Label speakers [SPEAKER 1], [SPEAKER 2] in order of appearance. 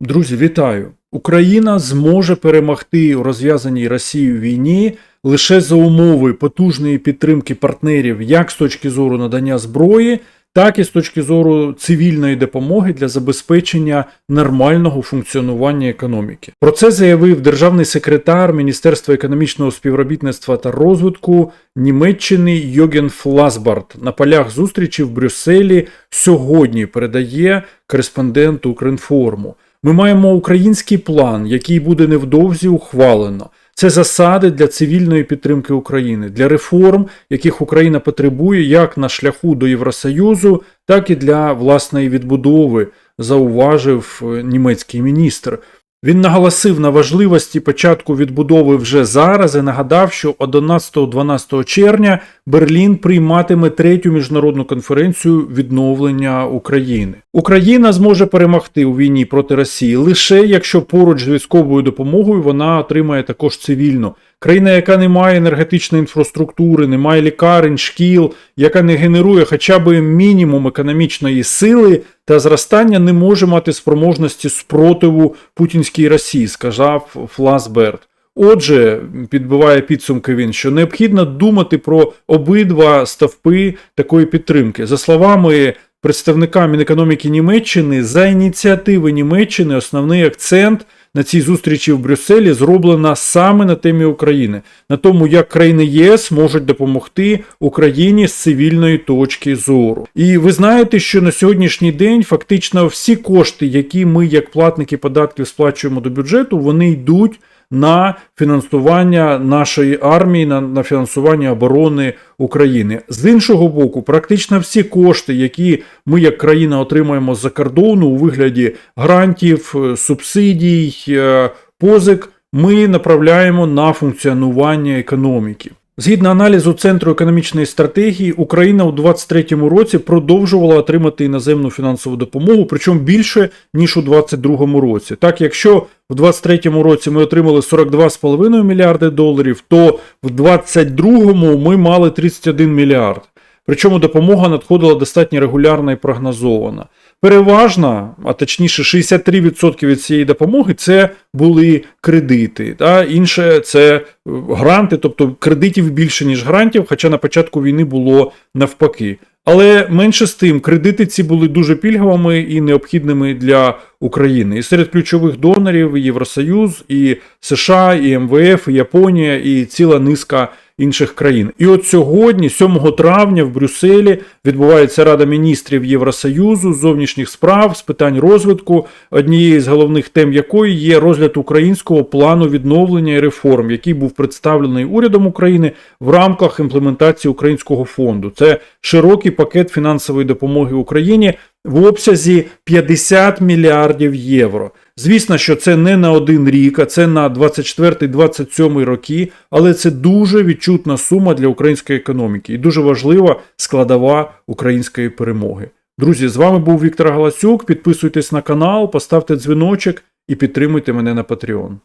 [SPEAKER 1] Друзі, вітаю! Україна зможе перемогти у розв'язаній Росією війні лише за умови потужної підтримки партнерів як з точки зору надання зброї, так і з точки зору цивільної допомоги для забезпечення нормального функціонування економіки. Про це заявив державний секретар Міністерства економічного співробітництва та розвитку Німеччини Йоген Фласбарт на полях зустрічі в Брюсселі сьогодні. Передає кореспондент Укрінформу. Ми маємо український план, який буде невдовзі ухвалено. Це засади для цивільної підтримки України, для реформ, яких Україна потребує як на шляху до Євросоюзу, так і для власної відбудови, зауважив е, німецький міністр. Він наголосив на важливості початку відбудови вже зараз і нагадав, що 11-12 червня Берлін прийматиме третю міжнародну конференцію відновлення України. Україна зможе перемогти у війні проти Росії лише якщо поруч з військовою допомогою вона отримає також цивільну. Країна, яка не має енергетичної інфраструктури, не має лікарень, шкіл, яка не генерує хоча б мінімум економічної сили та зростання, не може мати спроможності спротиву путінській Росії, сказав Фласберт. Отже, підбиває підсумки він, що необхідно думати про обидва ставпи такої підтримки. За словами представника Мінекономіки Німеччини, за ініціативи Німеччини основний акцент на цій зустрічі в Брюсселі зроблена саме на темі України, на тому, як країни ЄС можуть допомогти Україні з цивільної точки зору. І ви знаєте, що на сьогоднішній день фактично всі кошти, які ми, як платники податків, сплачуємо до бюджету, вони йдуть на фінансування нашої армії, на, на фінансування оборони України. З іншого боку, практично всі кошти, які ми як країна отримаємо з-за кордону у вигляді грантів, е, субсидій, позик, ми направляємо на функціонування економіки. Згідно аналізу Центру економічної стратегії, Україна у 2023 році продовжувала отримати іноземну фінансову допомогу, причому більше ніж у 2022 році. Так, якщо в 2023 році ми отримали 42,5 мільярди доларів, то в 2022 ми мали 31 мільярд. Причому допомога надходила достатньо регулярно і прогнозована. Переважна, а точніше 63% від цієї допомоги це були кредити. Та інше це е, гранти, тобто кредитів більше, ніж грантів, хоча на початку війни було навпаки. Але менше з тим, кредити ці були дуже пільговими і необхідними для України. І серед ключових донорів Євросоюз, і США, і МВФ, і Японія, і ціла низка інших країн. І от сьогодні, 7 травня, в Брюсселі відбувається Рада міністрів Євросоюзу зовнішніх справ з питань розвитку, однією з головних тем якої є розгляд українського плану відновлення і реформ, який був представлений урядом України в рамках імплементації українського фонду. Це широкий пакет фінансової допомоги Україні в обсязі 50 мільярдів євро. Звісно, що це не на один рік, а це на 24-27 роки, але це дуже відчутна сума для української економіки і дуже важлива складова української перемоги. Друзі, з вами був Віктор Галасюк. Підписуйтесь на канал, поставте дзвіночок і підтримуйте мене на Patreon.